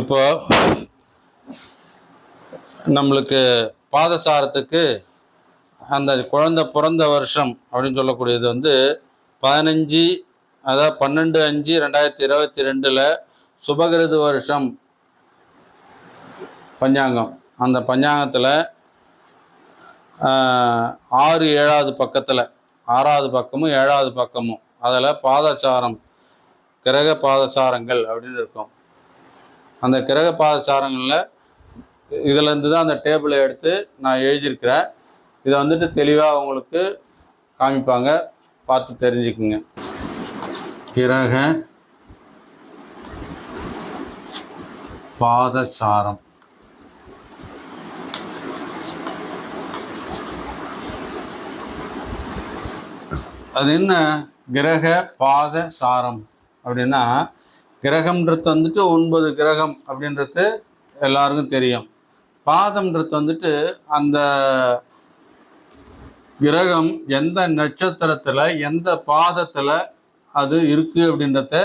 இப்போ நம்மளுக்கு பாதசாரத்துக்கு அந்த குழந்தை பிறந்த வருஷம் அப்படின்னு சொல்லக்கூடியது வந்து பதினஞ்சு அதாவது பன்னெண்டு அஞ்சு ரெண்டாயிரத்தி இருபத்தி ரெண்டில் சுபகிருது வருஷம் பஞ்சாங்கம். அந்த பஞ்சாங்கத்தில் ஆறு ஏழாவது பக்கத்தில் ஆறாவது பக்கமும் ஏழாவது பக்கமும். அதில் பாதசாரம் கிரக பாதசாரங்கள் அப்படின்னு இருக்கும். அந்த கிரக பாதசாரங்களில் இதுலேருந்து தான் அந்த டேபிளை எடுத்து நான் எழுதியிருக்கிறேன். இதை வந்துட்டு தெளிவாக உங்களுக்கு காமிப்பாங்க. பார்த்து தெரிஞ்சுக்குங்க. கிரக பாதசாரம். அது என்ன? கிரக பாத சாரம் அப்படின்னா கிரகம்ன்றது வந்துட்டு ஒன்பது கிரகம் அப்படின்றது எல்லாருக்கும் தெரியும். பாதம்ன்றது வந்துட்டு அந்த கிரகம் எந்த நட்சத்திரத்தில் எந்த பாதத்தில் அது இருக்குது அப்படின்றத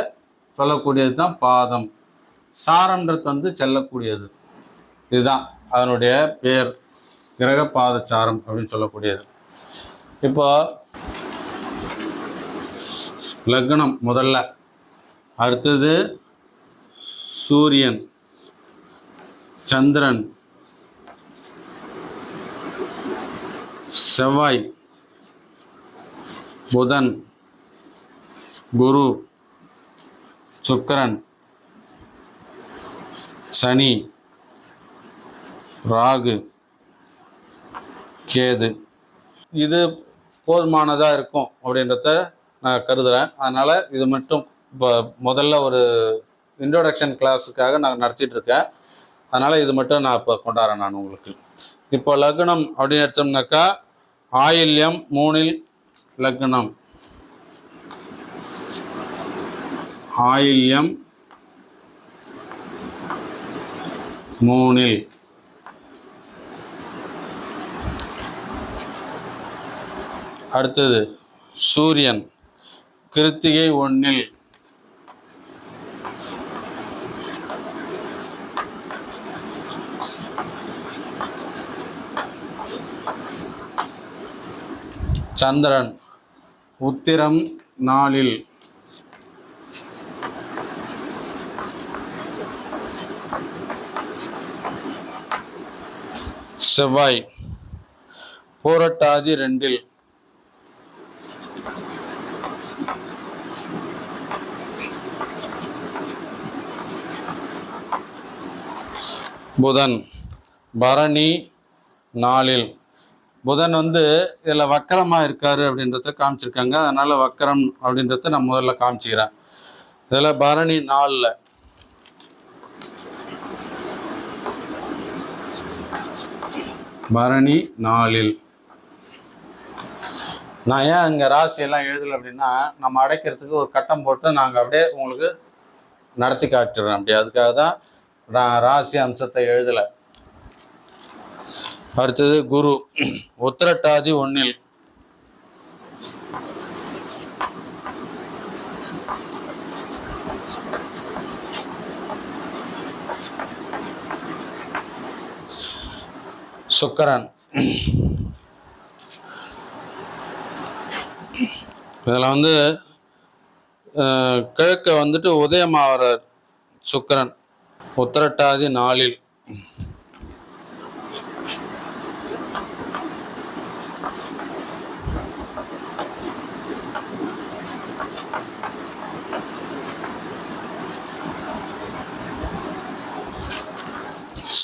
சொல்லக்கூடியது தான் பாதம். சாரம்ன்றது வந்து செல்லக்கூடியது. இதுதான் அதனுடைய பேர். கிரக பாதச்சாரம் அப்படின்னு சொல்லக்கூடியது. இப்போ லக்னம் முதல்ல. அடுத்தது சூரியன் சந்திரன் செவ்வாய் புதன் குரு சுக்கிரன் சனி ராகு கேது. இது போதுமானதாக இருக்கும் அப்படின்றத நான் கருதுகிறேன் அதனால் இது மட்டும் இப்போ முதல்ல ஒரு இன்ட்ரோடக்ஷன் கிளாஸுக்காக நான் நடத்திட்டு இருக்கேன் அதனால் இது மட்டும் நான் இப்போ கொண்டாடுறேன் நான் உங்களுக்கு. இப்போ லக்னம் அப்படின்னு எடுத்தோம்னாக்கா ஆயில்யம் மூணில் லக்னம். ஆயில்யம் மூணில். அடுத்தது சூரியன். கிருத்திகை ஒன்றில் சந்திரன் உத்திரம் நாளில். செவ்வாய் பூரட்டாதி ரெண்டில். புதன் பரணி நாளில். புதன் வந்து இதில் வக்கரமாக இருக்காரு அப்படின்றத காமிச்சிருக்காங்க. அதனால் வக்கரம் அப்படின்றத நான் முதல்ல காமிச்சிக்கிறேன். இதில் பரணி நாளில் பரணி நாளில் நான் ஏன் இங்கே ராசியெல்லாம் எழுதலை அப்படின்னா நம்ம அடைக்கிறதுக்கு ஒரு கட்டம் போட்டு நாங்கள் அப்படியே உங்களுக்கு நடத்தி காட்டுறோம் அப்படி அதுக்காக தான் ரா- ராசி அம்சத்தை எழுதலை. அடுத்தது குரு. உத்திரட்டாதி ஒன்னில். சுக்கரன். இதில் வந்து கிழக்க வந்துட்டு உதயமாகிறார் சுக்கரன். உத்திரட்டாதி நாளில்.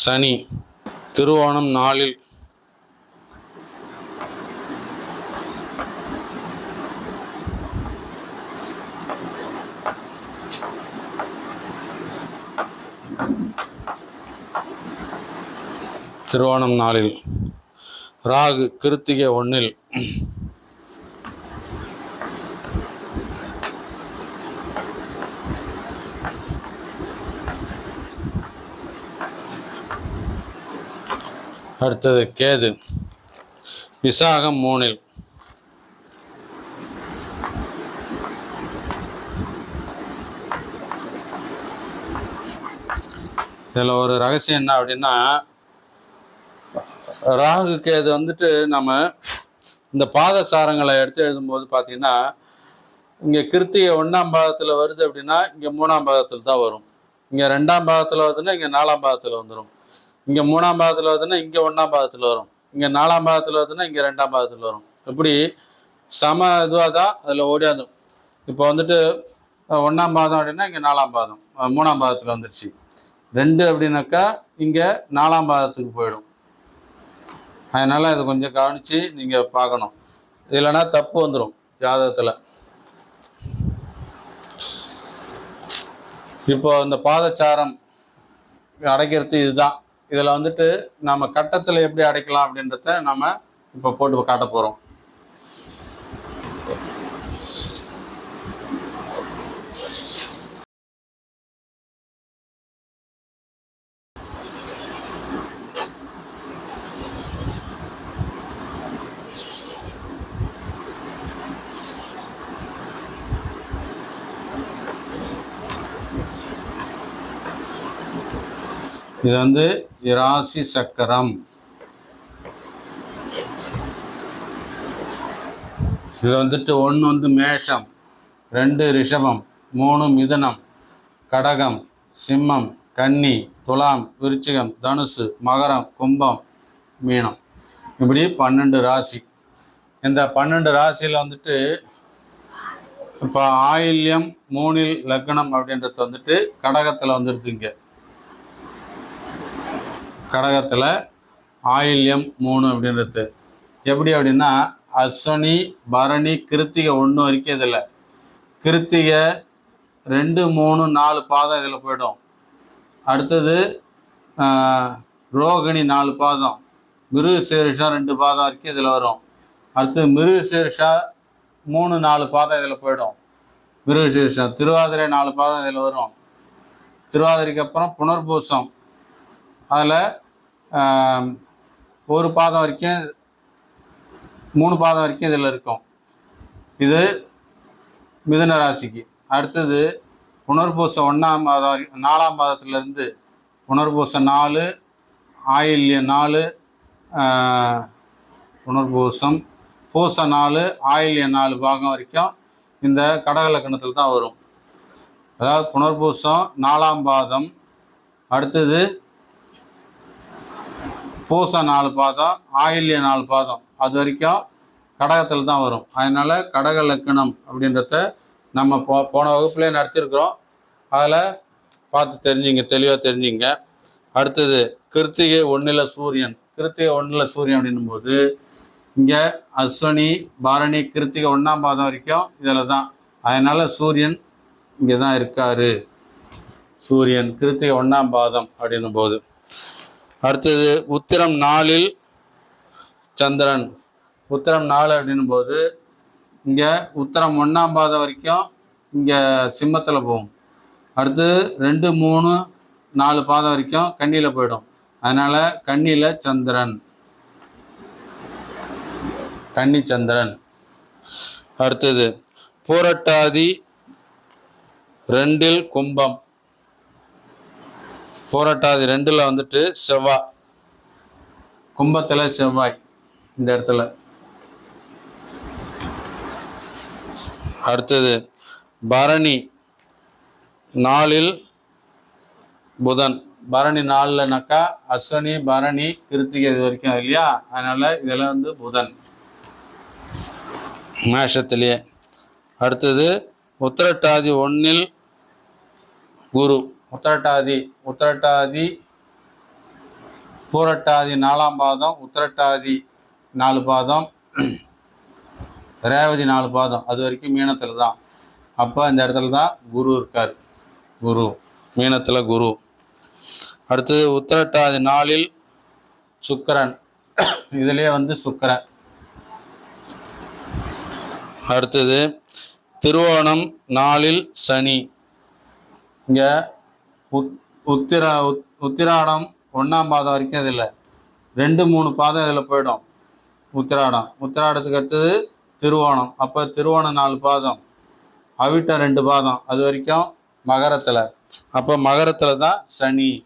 சனி திருவோணம் நாளில் திருவோணம் நாளில் ராகு கிருத்திகை ஒன்றில் அடுத்தது கேது. விசாகம் மூணில் இதில் ஒரு ரகசியம் என்ன அப்படின்னா ராகு கேது வந்துட்டு நம்ம இந்த பாதசாரங்களை எடுத்து எழுதும்போது பார்த்தீங்கன்னா இங்கே கிருத்திகை ஒன்றாம் பாகத்தில் வருது அப்படின்னா இங்கே மூணாம் பாகத்தில் தான் வரும். இங்கே ரெண்டாம் பாகத்தில் வருதுன்னா இங்கே நாலாம் பாகத்தில் வந்துடும் இங்கே மூணாம் பாதத்தில் வருதுன்னா இங்கே ஒன்றாம் பாதத்தில் வரும். இங்கே நாலாம் பாகத்தில் வருதுன்னா இங்கே ரெண்டாம் பாதத்தில் வரும். இப்படி சம இதுவாக தான் அதில் ஓடியாந்தும் இப்போ வந்துட்டு ஒன்றாம் பாதம் அப்படின்னா இங்கே நாலாம் பாதம் மூணாம் பாதத்தில் வந்துடுச்சு ரெண்டு அப்படின்னாக்கா இங்கே நாலாம் பாதத்துக்கு போயிடும். அதனால் இதை கொஞ்சம் கவனித்து நீங்கள் பார்க்கணும். இல்லைன்னா தப்பு வந்துடும் ஜாதகத்தில். இப்போ இந்த பாதச்சாரம் அடைக்கிறது இதுதான். இதில் வந்துட்டு நம்ம கட்டத்தில் எப்படி அடைக்கலாம் அப்படின்றத நம்ம இப்போ போட்டு காட்ட போகிறோம். இது வந்து இராசி சக்கரம். இது வந்துட்டு ஒன்று வந்து மேஷம் ரெண்டு ரிஷபம் மூணு மிதனம் கடகம் சிம்மம் கன்னி துலாம் விருச்சிகம் தனுசு மகரம் கும்பம் மீனம். இப்படி பன்னெண்டு ராசி. இந்த பன்னெண்டு ராசியில் வந்துட்டு இப்போ ஆயில்யம் மூணில் லக்னம் அப்படின்றது வந்துட்டு கடகத்தில் வந்துடுதுங்க கடகத்தில் ஆயில்யம் மூணு அப்படின்றது. எப்படி அப்படின்னா அஸ்வனி பரணி கிருத்திகை ஒன்று வரைக்கும் இதில். கிருத்திகை ரெண்டு மூணு நாலு பாதம் இதில் போயிடும். அடுத்தது ரோகிணி நாலு பாதம். மிருக சீரிஷம் ரெண்டு பாதம் வரைக்கும் இதில் வரும். அடுத்து மிருக சீரிஷா மூணு நாலு பாதம் இதில் போயிடும். மிருக சீரிஷம் திருவாதிரை நாலு பாதம் இதில் வரும். திருவாதிரைக்கு அப்புறம் புனர்பூசம். அதில் ஒரு பாதம் வரைக்கும் மூணு பாதம் வரைக்கும் இதில் இருக்கும். இது மிதுன ராசிக்கு. அடுத்தது புனர்பூசம் ஒன்றாம் பாதம் வரைக்கும் நாலாம் பாதத்துலேருந்து புனர்பூசம் நாலு ஆயில்யம் நாலு புனர்பூசம் பூச நாலு ஆயில்யம் நாலு பாகம் வரைக்கும் இந்த கடகலக்கணத்தில் தான் வரும். அதாவது புனர்பூசம் நாலாம் பாதம் அடுத்தது பூச நாலு பாதம் ஆயில்ய நாலு பாதம். அது வரைக்கும் கடகத்தில் தான் வரும். அதனால் கடக லக்கணம் அப்படின்றத நம்ம போ போன வகுப்புலேயே நடத்திருக்கிறோம். அதில் பார்த்து தெரிஞ்சுங்க தெளிவாக தெரிஞ்சுங்க. அடுத்தது கிருத்திகை ஒன்றில் சூரியன். கிருத்திகை ஒன்றில் சூரியன் அப்படின்னும் போது இங்கே அஸ்வனி பரணி கிருத்திகை ஒன்றாம் பாதம் வரைக்கும் இதில் தான். அதனால் சூரியன் இங்கே தான் இருக்காரு. சூரியன் கிருத்திகை ஒன்றாம் பாதம் அப்படின்னும் போது அடுத்தது உத்திரம் நாலில் சந்திரன். உத்திரம் நாலு அப்படின்னும் போது இங்கே உத்திரம் ஒன்றாம் பாதம் வரைக்கும் இங்கே சிம்மத்தில் போகும். அடுத்து ரெண்டு மூணு நாலு பாதம் வரைக்கும் கண்ணியில் போயிடும். அதனால் கண்ணியில் சந்திரன். கன்னி சந்திரன். அடுத்தது பூரட்டாதி ரெண்டில் கும்பம். போராட்டாதி ரெண்டில் வந்துட்டு செவ்வாய் கும்பத்தில் செவ்வாய் இந்த இடத்துல. அடுத்தது பரணி நாளில் புதன். பரணி நாளில்னாக்கா அஸ்வனி பரணி கிருத்திகை இது வரைக்கும் இல்லையா? அதனால் இதில் வந்து புதன். மேஷத்திலேயே. அடுத்தது உத்திரட்டாதி ஒன்றில் குரு. உத்திரட்டாதி உத்திரட்டாதி பூரட்டாதி நாலாம் பாதம் உத்திரட்டாதி நாலு பாதம் ரேவதி நாலு பாதம். அது வரைக்கும் மீனத்தில் தான். அப்போ இந்த இடத்துல தான் குரு இருக்கார். குரு மீனத்தில் குரு. அடுத்தது உத்திரட்டாதி நாளில் சுக்கரன். இதுலேயே வந்து சுக்கரன். அடுத்தது திருவோணம் நாளில் சனி. இங்கே உத் உத்திரா உத் உத்திராடம் ஒன்றாம் பாதம் வரைக்கும் அது இல்லை. ரெண்டு மூணு பாதம் இதில் போயிடும். உத்திராடம். உத்திராடத்துக்கு அடுத்தது திருவோணம். அப்போ திருவோணம் நாலு பாதம். அவிட்டம் ரெண்டு பாதம். அது வரைக்கும் மகரத்தில். அப்போ மகரத்தில் தான் சனி.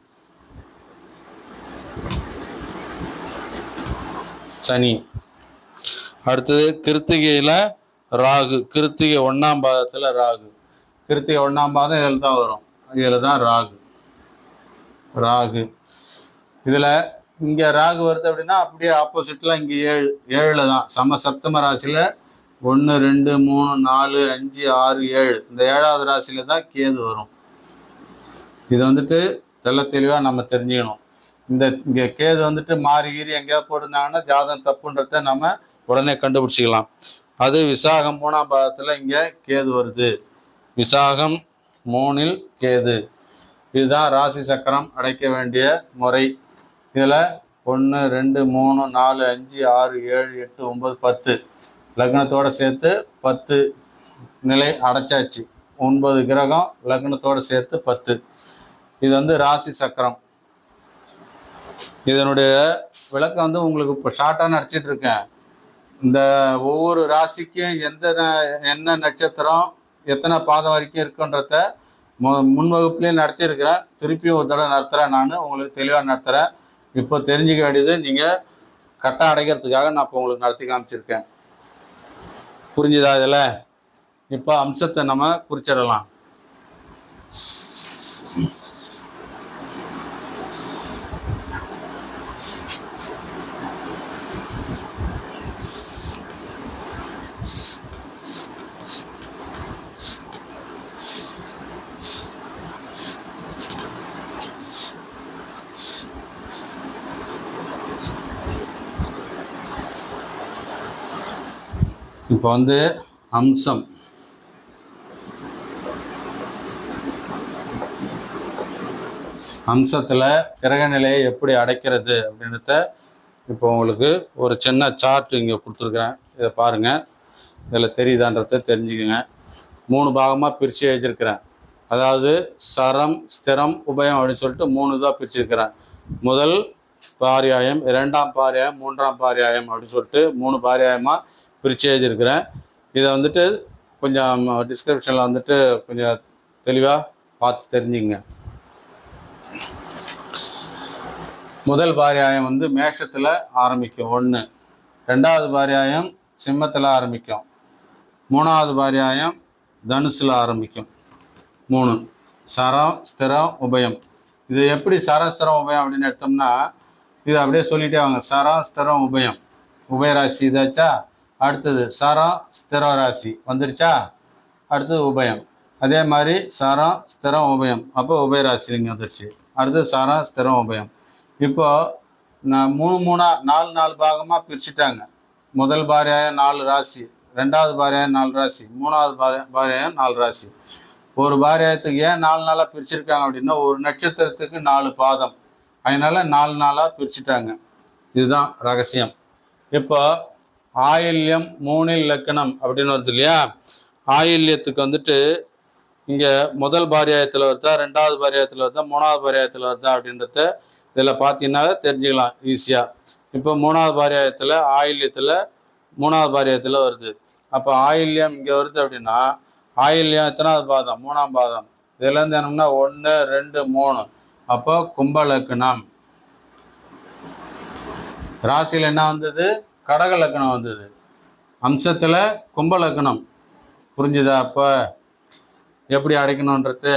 சனி. அடுத்தது கிருத்திகையில் ராகு. கிருத்திகை ஒன்றாம் பாதத்தில் ராகு. கிருத்திகை ஒன்றாம் பாதம் இதில் தான் வரும். இதில் தான் ராகு. ராகு. இதில் இங்கே ராகு வருது அப்படின்னா அப்படியே ஆப்போசிட்டில் இங்கே ஏழு ஏழில் தான். சம சப்தம ராசியில் ஒன்று ரெண்டு மூணு நாலு அஞ்சு ஆறு ஏழு. இந்த ஏழாவது ராசியில் தான் கேது வரும். இது வந்துட்டு தெள்ள தெளிவாக நம்ம தெரிஞ்சுக்கணும். இந்த இங்கே கேது வந்துட்டு மாறி கீறி எங்கேயாவது போட்டிருந்தாங்கன்னா ஜாதகம் தப்புன்றத நம்ம உடனே கண்டுபிடிச்சிக்கலாம். அது விசாகம் மூணாம் பாதத்தில் இங்கே கேது வருது. விசாகம் மூணில் கேது. இதுதான் ராசி சக்கரம். அடைக்க வேண்டிய முறை. இதில் ஒன்று ரெண்டு மூணு நாலு அஞ்சு ஆறு ஏழு எட்டு ஒம்பது பத்து. லக்னத்தோடு சேர்த்து பத்து நிலை அடைச்சாச்சு. ஒன்பது கிரகம் லக்னத்தோடு சேர்த்து பத்து. இது வந்து ராசி சக்கரம். இதனுடைய விளக்கம் வந்து உங்களுக்கு இப்போ ஷார்ட்டாக நடிச்சிட்டு இருக்கேன். இந்த ஒவ்வொரு ராசிக்கும் எந்த ந- என்ன நட்சத்திரம் எத்தனை பாதம் வரைக்கும் இருக்குன்றத மு முன்வகுப்புலேயே நடத்தியிருக்கிறேன். திருப்பியும் ஒரு தடவை நடத்துகிறேன் நான். உங்களுக்கு தெளிவாக நடத்துகிறேன் இப்போ தெரிஞ்சுக்க வேண்டியது நீங்கள் கரெக்டாக அடைக்கிறதுக்காக நான் இப்போ உங்களுக்கு நடத்தி காமிச்சிருக்கேன். புரிஞ்சுதா இதில்? இப்போ அம்சத்தை நம்ம குறிச்சிடலாம். இப்போ வந்து அம்சம். அம்சத்தில் கிரக நிலையை எப்படி அடைக்கிறது அப்படின்றத இப்போ உங்களுக்கு ஒரு சின்ன சார்ட் இங்கே கொடுத்துருக்குறேன். இதை பாருங்கள் இதில் தெரியுதான்றத தெரிஞ்சுக்கோங்க. மூணு பாகமாக பிரித்து வச்சுருக்கிறேன் அதாவது சரம் ஸ்திரம் உபயம் அப்படின்னு சொல்லிட்டு மூணு இதாக பிரிச்சிருக்கிறேன். முதல் பாரியாயம் இரண்டாம் பாரியாயம் மூன்றாம் பாரியாயம் அப்படின்னு சொல்லிட்டு மூணு பாரியாயமாக பிரித்து எழுதியிருக்கிறேன் இதை வந்துட்டு கொஞ்சம் டிஸ்கிரிப்ஷனில் வந்துட்டு கொஞ்சம் தெளிவாக பார்த்து தெரிஞ்சுங்க முதல் பாரியாயம் வந்து மேஷத்தில் ஆரம்பிக்கும். ஒன்று ரெண்டாவது பாரியாயம் சிம்மத்தில் ஆரம்பிக்கும். மூணாவது பாரியாயம் தனுசில் ஆரம்பிக்கும். மூணு. சரம் ஸ்திரம் உபயம். இது எப்படி சரம் ஸ்திரம் உபயம் அப்படின்னு எடுத்தோம்னா இது அப்படியே சொல்லிட்டே வாங்க. சரம் ஸ்திரம் உபயம். உபயராசி இதாச்சா? அடுத்தது சரம் ஸ்திரம் ராசி. வந்துருச்சா? அடுத்தது உபயம். அதே மாதிரி சரம் ஸ்திரம் உபயம். அப்போ உபய இங்கே வந்துருச்சு. அடுத்தது சரம் ஸ்திரம் உபயம். இப்போது நான் மூணு மூணா நாலு நாலு பாகமாக பிரிச்சுட்டாங்க. முதல் பாரியாக நாலு ராசி. ரெண்டாவது பாரியாக நாலு ராசி. மூணாவது பாரி- பாரியாயம் நாலு ராசி. ஒரு பாரியாயத்துக்கு ஏன் நாலு நாளாக பிரிச்சிருக்காங்க அப்படின்னா ஒரு நட்சத்திரத்துக்கு நாலு பாதம். அதனால் நாலு நாளாக பிரிச்சுட்டாங்க. இதுதான் ரகசியம். இப்போ ஆயில்யம் மூணில் லக்கணம் அப்படின்னு வருது இல்லையா? ஆயில்யத்துக்கு வந்துட்டு இங்கே முதல் பாரியாயத்தில் வருதா ரெண்டாவது பாரியாயத்தில் வருதா மூணாவது பாரியாயத்தில் வருதா அப்படின்றத இதில் பார்த்தீங்கன்னா தெரிஞ்சுக்கலாம் ஈஸியாக இப்போ மூணாவது பாரியாயத்தில் ஆயில்யத்தில் மூணாவது பாரியாயத்தில் வருது. அப்போ ஆயில்யம் இங்கே வருது அப்படின்னா ஆயில்யம் எத்தனாவது பாதம்? மூணாம் பாதம். இதுலேருந்து என்னம்னா ஒன்று ரெண்டு மூணு. அப்போ கும்பலக்கணம். ராசியில் என்ன வந்தது? கடக லக்கணம் வந்தது. அம்சத்தில் கும்பலக்கணம். புரிஞ்சுதா அப்போ? எப்படி அடைக்கணுன்றது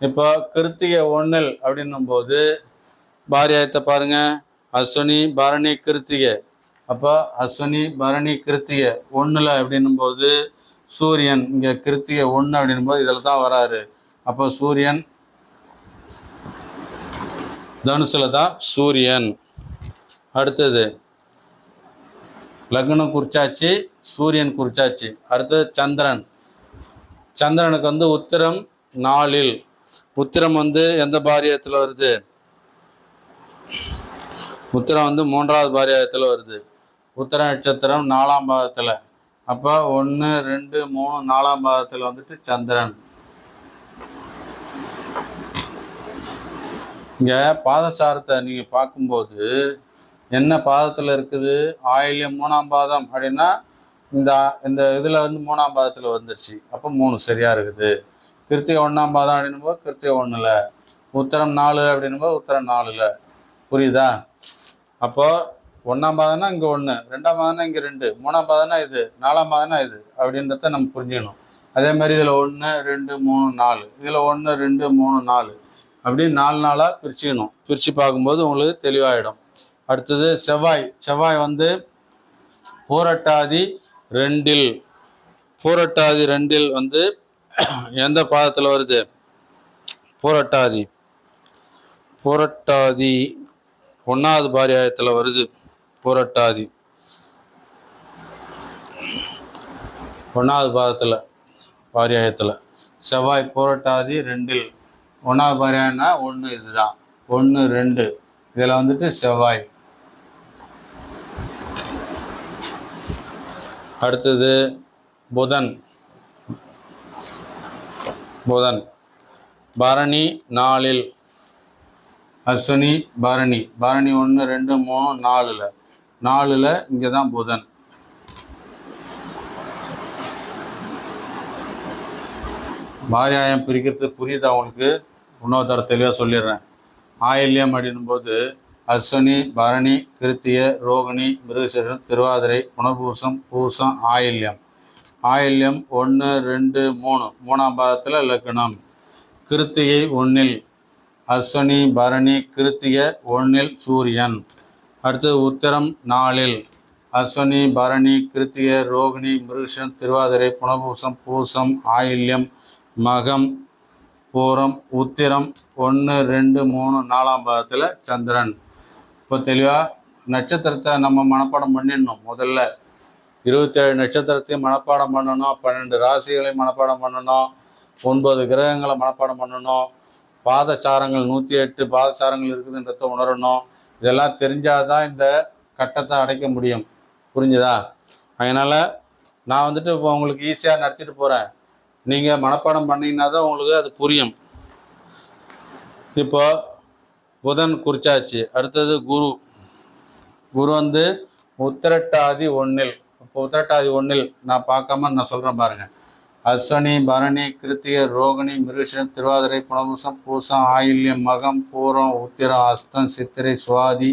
இப்போ கிருத்திகை ஒண்ணில் அப்படின்னும் போது பாரியாயத்தை பாருங்க. அஸ்வினி பரணி கிருத்திகை. அப்போ அஸ்வினி பரணி கிருத்திகை ஒன்றில் அப்படின்னும் போது சூரியன் இங்கே கிருத்திகை ஒன்று அப்படின்னும் போது இதில் தான் வராரு. அப்போ சூரியன் தனுசில் தான் சூரியன். அடுத்தது லக்னம் குறிச்சாச்சு சூரியன் குறிச்சாச்சு. அடுத்தது சந்திரன். சந்திரனுக்கு வந்து உத்திரம் நாலில். உத்திரம் வந்து எந்த பாரியத்தில் வருது? உத்திரம் வந்து மூன்றாவது பாரியத்தில் வருது. உத்திர நட்சத்திரம் நாலாம் பாகத்தில். அப்போ ஒன்று ரெண்டு மூணு நாலாம் பாகத்தில் வந்துட்டு சந்திரன். இங்கே பாதசாரத்தை நீங்கள் பார்க்கும்போது என்ன பாதத்தில் இருக்குது? ஆயில்யம் மூணாம் பாதம் அப்படின்னா இந்த இந்த இதில் வந்து மூணாம் பாதத்தில் வந்துருச்சு. அப்போ மூணு சரியாக இருக்குது. கிருத்திகை ஒன்றாம் பாதம் அப்படின்னும்போது கிருத்திகை ஒன்றில் உத்தரம் நாலு அப்படின்னும்போது உத்தரம் நாலில். புரியுதா? அப்போது ஒன்றாம் பாதம்னா இங்கே ஒன்று ரெண்டாம் பாதம்னா இங்கே ரெண்டு மூணாம் பாதம்னா இது நாலாம் பாதம்னா இது அப்படின்றத நம்ம புரிஞ்சுக்கணும். அதே மாதிரி இதில் ஒன்று ரெண்டு மூணு நாலு. இதில் ஒன்று ரெண்டு மூணு நாலு. அப்படி நாலு நாளாக பிரிச்சுக்கணும். பிரித்து பார்க்கும்போது உங்களுக்கு தெளிவாயிடும். அடுத்தது செவ்வாய். செவ்வாய் வந்து பூரட்டாதி ரெண்டில். பூரட்டாதி ரெண்டில் வந்து எந்த பாதத்தில் வருது? பூரட்டாதி. பூரட்டாதி ஒன்றாவது பாரியாயத்தில் வருது. பூரட்டாதி. ஒன்றாவது பாதத்தில் பாரியாயத்தில். செவ்வாய் பூரட்டாதி ரெண்டில். ஒன்றாவது பாரியாயம்னா ஒன்று இதுதான். ஒன்று ரெண்டு. இதில் வந்துட்டு செவ்வாய். அடுத்தது புதன். புதன். பரணி நாலில் அஸ்வினி பரணி. பரணி ஒன்று ரெண்டு மூணு நாலில். நாலில் இங்கே தான் புதன். பாரியாயம் பிரிக்கிறது புரியுதா உங்களுக்கு? இன்னொரு தர தெளிவாக சொல்லிடுறேன். ஆயில்யம் அப்படின்னும் போது அஸ்வினி பரணி கிருத்திய ரோகிணி மிருகசேஷன் திருவாதிரை புனர்பூசம் பூசம் ஆயில்யம். ஆயில்யம் ஒன்று ரெண்டு மூணு. மூணாம் பாதத்தில் லக்னம் கிருத்திகை ஒன்றில் அஸ்வினி பரணி கிருத்திய ஒன்றில் சூரியன். அடுத்து உத்திரம் நாலில். அஸ்வினி பரணி கிருத்திய ரோகிணி மிருகசம் திருவாதிரை புனர்பூசம் பூசம் ஆயில்யம் மகம் பூரம் உத்திரம் ஒன்று ரெண்டு மூணு நாலாம் பாதத்தில் சந்திரன். இப்போ தெளிவாக நட்சத்திரத்தை நம்ம மனப்பாடம் பண்ணிடணும். முதல்ல இருபத்தேழு நட்சத்திரத்தையும் மனப்பாடம் பண்ணணும். பன்னெண்டு ராசிகளையும் மனப்பாடம் பண்ணணும். ஒன்பது கிரகங்களை மனப்பாடம் பண்ணணும். பாதச்சாரங்கள் நூற்றி எட்டு பாதச்சாரங்கள் இருக்குதுன்றத உணரணும். இதெல்லாம் தெரிஞ்சால் தான் இந்த கட்டத்தை அடைக்க முடியும். புரிஞ்சுதா? அதனால் நான் வந்துட்டு இப்போ உங்களுக்கு ஈஸியாக நடத்திட்டு போகிறேன் நீங்கள் மனப்பாடம் பண்ணீங்கன்னா தான் உங்களுக்கு அது புரியும். இப்போ புதன் குறிச்சாச்சு. அடுத்தது குரு. குரு வந்து உத்திரட்டாதி ஒன்றில் இப்போ உத்திரட்டாதி ஒன்றில் நான் பார்க்காம நான் சொல்கிறேன் பாருங்க. அஸ்வனி பரணி கிருத்திய ரோகிணி மிருஷன் திருவாதிரை புனபுசம் பூசம் ஆயில்யம் மகம் பூரம் உத்திரம் அஸ்தம் சித்திரை சுவாதி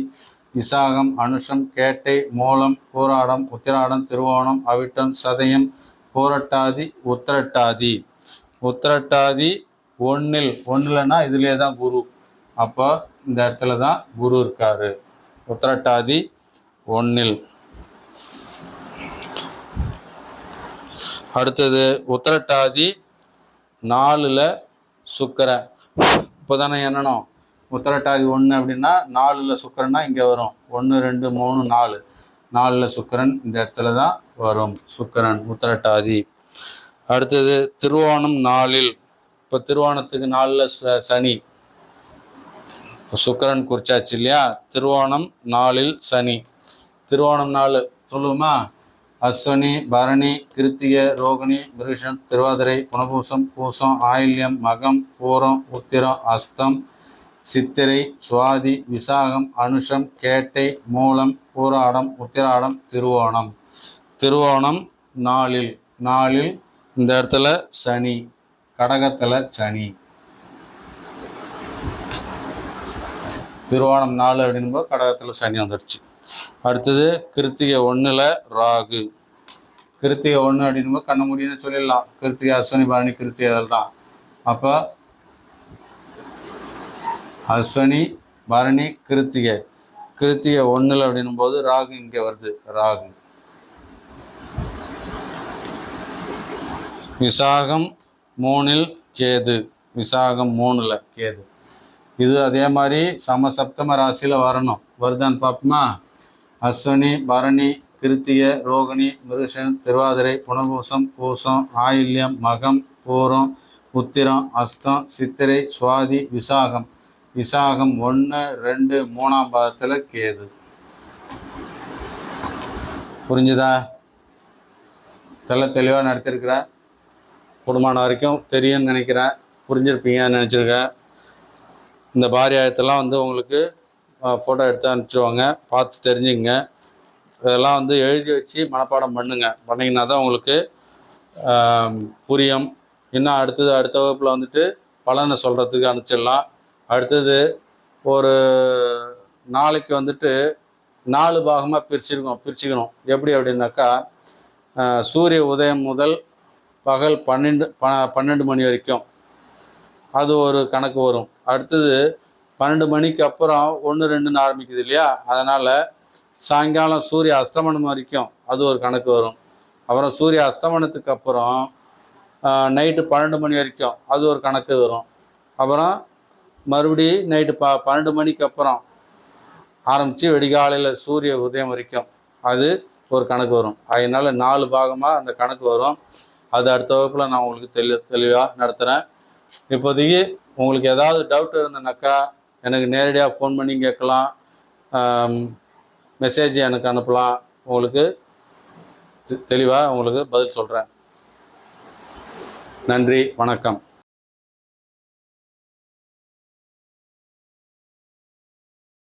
விசாகம் அனுஷம் கேட்டை மூலம் பூராடம் உத்திராடம் திருவோணம் அவிட்டம் சதயம் பூரட்டாதி உத்திரட்டாதி. உத்திரட்டாதி ஒன்றில் ஒன்றில்னா இதுலேயே தான் குரு. அப்போ இந்த இடத்துல தான் குரு இருக்கார். உத்திரட்டாதி ஒன்றில் அடுத்தது உத்திரட்டாதி நாலில் சுக்கரன் இப்போ தானே என்னணும் உத்திரட்டாதி ஒன்று அப்படின்னா நாலில் சுக்கரன்னா இங்கே வரும். ஒன்று ரெண்டு மூணு நாலு. நாலில் சுக்கரன் இந்த இடத்துல தான் வரும். சுக்கரன் உத்திரட்டாதி. அடுத்தது திருவோணம் நாலில். இப்போ திருவோணத்துக்கு நாலில் ச சனி. சுக்கரன் குறிச்சாச்சு இல்லையா? திருவோணம் நாளில் சனி. திருவோணம் நாள் சொல்லுவோமா? அஸ்வினி பரணி கிருத்திக ரோகிணி மிருஷம் திருவாதிரை புனபூசம் பூசம் ஆயில்யம் மகம் பூரம் உத்திரம் அஸ்தம் சித்திரை சுவாதி விசாகம் அனுஷம் கேட்டை மூலம் பூராடம் உத்திராடம் திருவோணம். திருவோணம் நாளில் நாளில் இந்த இடத்துல சனி கடகத்தில் சனி. திருவோணம் நாலு அப்படின்போது கடகத்தில் சனி வந்துடுச்சு. அடுத்தது கிருத்திகை ஒன்றில் ராகு. கிருத்திகை ஒன்று அப்படின்போது கண்ண முடியும்னு சொல்லிடலாம். கிருத்திகை அஸ்வினி பரணி கிருத்திகை அதில் தான். அப்போ அஸ்வினி பரணி கிருத்திகை. கிருத்திகை ஒன்றில் அப்படின்னும் போது ராகு இங்கே வருது. ராகு. விசாகம் மூணில் கேது. விசாகம் மூணில் கேது. இது அதே மாதிரி சமசப்தம ராசியில் வரணும். வருதான்னு பார்ப்போமா? அஸ்வினி பரணி கிருத்திகை ரோகிணி மிருஷன் திருவாதிரை புனர்பூசம் பூசம் ஆயில்யம் மகம் பூரம் உத்திரம் அஸ்தம் சித்திரை சுவாதி விசாகம். விசாகம் ஒன்று ரெண்டு மூணாம் பாதத்தில் கேது. புரிஞ்சுதா? தெல்ல தெளிவாக நடத்திருக்கிற. குடும்பம் வரைக்கும் தெரியும்னு நினைக்கிறேன் புரிஞ்சிருப்பீங்கன்னு நினச்சிருக்கேன் இந்த பாரியாயத்தெல்லாம் வந்து உங்களுக்கு ஃபோட்டோ எடுத்து அனுப்பிச்சிடுவாங்க பார்த்து தெரிஞ்சுங்க இதெல்லாம் வந்து எழுதி வச்சு மனப்பாடம் பண்ணுங்க. பண்ணிங்கன்னா தான் உங்களுக்கு புரியும். இன்னும் அடுத்தது அடுத்த வகுப்பில் வந்துட்டு பலனை சொல்கிறதுக்கு அனுப்பிச்சிடலாம். அடுத்தது ஒரு நாளைக்கு வந்துட்டு நாலு பாகமாக பிரிச்சிருக்கோம் பிரிச்சுக்கணும். எப்படி அப்படின்னாக்கா சூரிய உதயம் முதல் பகல் பன்னெண்டு ப பன்னெண்டு மணி வரைக்கும். அது ஒரு கணக்கு வரும். அடுத்தது பன்னெண்டு மணிக்கு அப்புறம் ஒன்று ரெண்டுன்னு ஆரம்பிக்குது இல்லையா? அதனால் சாயங்காலம் சூரிய அஸ்தமனம் வரைக்கும் அது ஒரு கணக்கு வரும். அப்புறம் சூரிய அஸ்தமனத்துக்கு அப்புறம் நைட்டு பன்னெண்டு மணி வரைக்கும் அது ஒரு கணக்கு வரும். அப்புறம் மறுபடி நைட்டு ப பன்னெண்டு மணிக்கு அப்புறம் ஆரம்பித்து வெடிகாலையில் சூரிய உதயம் வரைக்கும் அது ஒரு கணக்கு வரும். அதனால் நாலு பாகமாக அந்த கணக்கு வரும். அது அடுத்த வகுப்பில் நான் உங்களுக்கு தெளி தெளிவாக நடத்துகிறேன் இப்போதைக்கு உங்களுக்கு ஏதாவது டவுட் இருந்தனாக்கா எனக்கு நேரடியாக ஃபோன் பண்ணி கேட்கலாம். மெசேஜ் எனக்கு அனுப்பலாம். உங்களுக்கு தெளிவாக உங்களுக்கு பதில் சொல்கிறேன் நன்றி வணக்கம்.